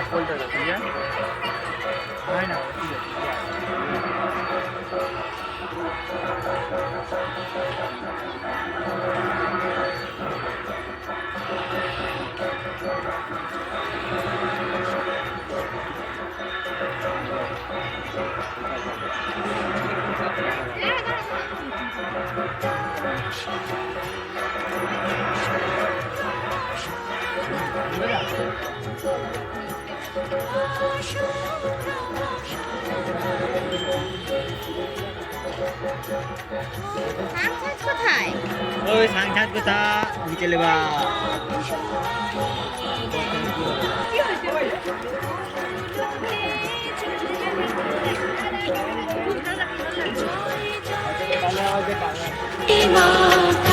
হ্যাঁ ফুলটা দাও ঠিক আছে হয় না ঠিক আছে সাংসাজ কোথায় ওই সাংসাদ কথা বিকেলে বা। বাম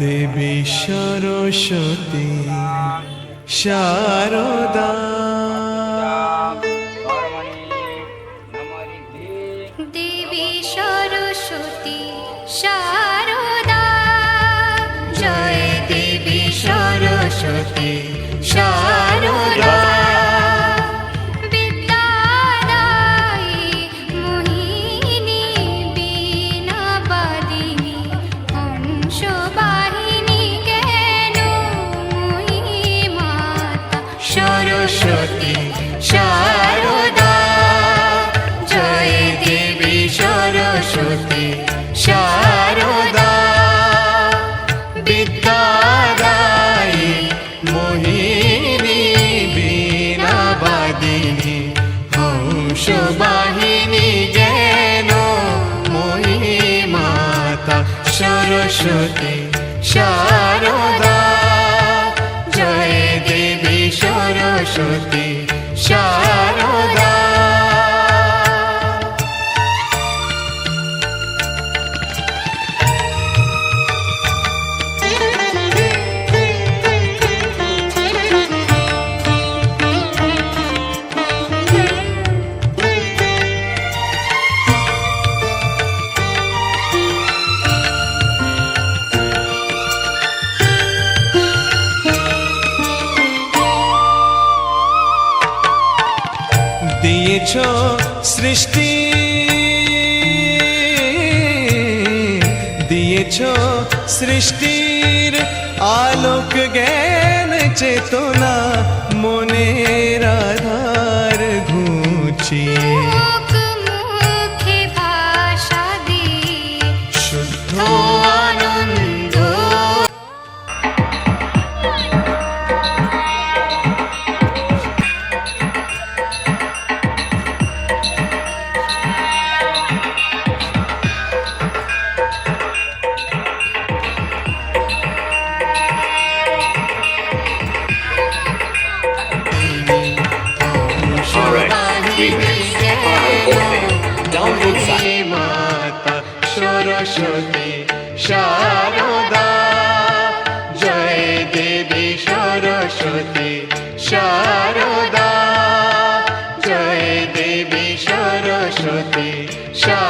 দেবী সরস্বতী শারদা জ্যোতি সারা এনেছো সৃষ্টির আলোক জ্ঞান চেতনা মনে রাধা শারদা। জয় দেবী সরস্বতী শারদা। জয় দেবী সরস্বতী শারদা।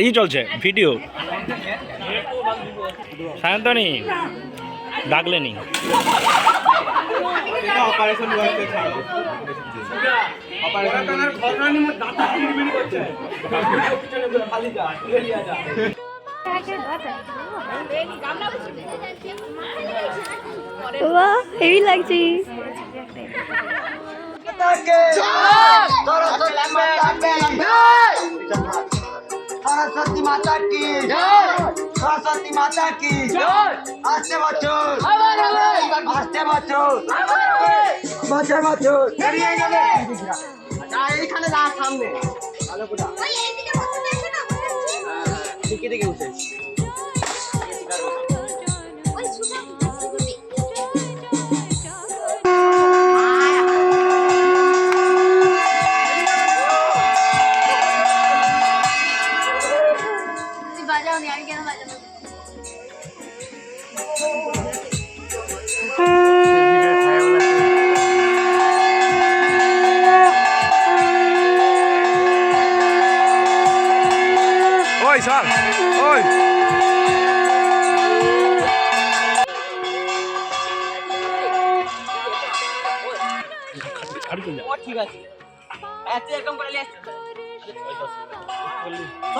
এই চলছে ভিডিও সায়ন্তনি ডাকলেনি। অপারেশন করতে অপারেশন হেভি লাগছে সরস্বতী মাতা কি সরস্বতী মাতা কি আসতে বছর আসতে বছর বছর বছর এইখানে যা সামনে দিকে উঠে বাজাওনি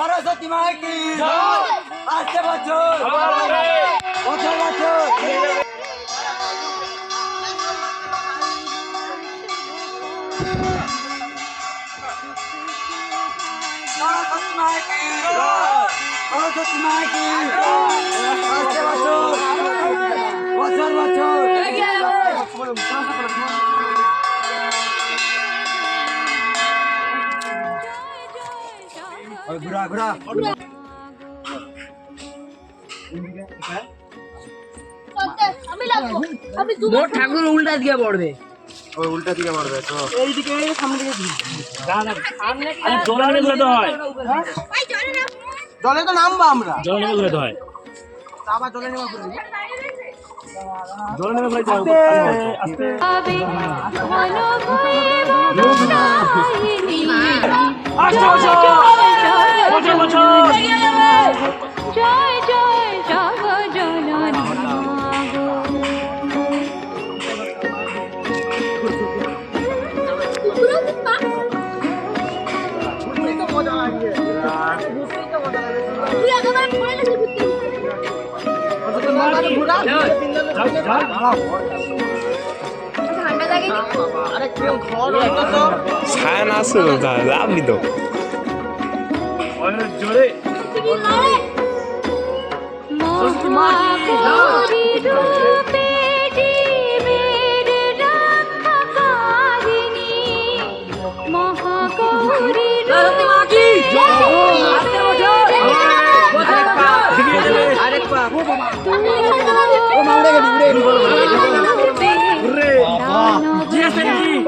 সরস্বতী মা কি? আসতে বছর। বছর বছর। সরস্বতী মা কি? সরস্বতী মা কি? বছর। বছর বছর। ঘুরা ঘুরা। আমি লাগবো। আমি দু ঠাকুর উল্টা দিয়ে পড়বে। ওই উল্টা দিকে মারবে তো। এইদিকে সামনে দিকে দিই জলে গেলে তো হয়। না জলে তো নামবো আমরা। জলে গেলে তো হয়। আবার জলে নেমে পড়ব। জলে নেমে গেলে তো আস্তে। আবে ঘন ভয়ে বন্যায়িনী। আস্তে বছর বছর বছর জয় জয় জগজননী মাগো তুই একবার ছায়া না আসুন আপনি তো। জোরে Yes, I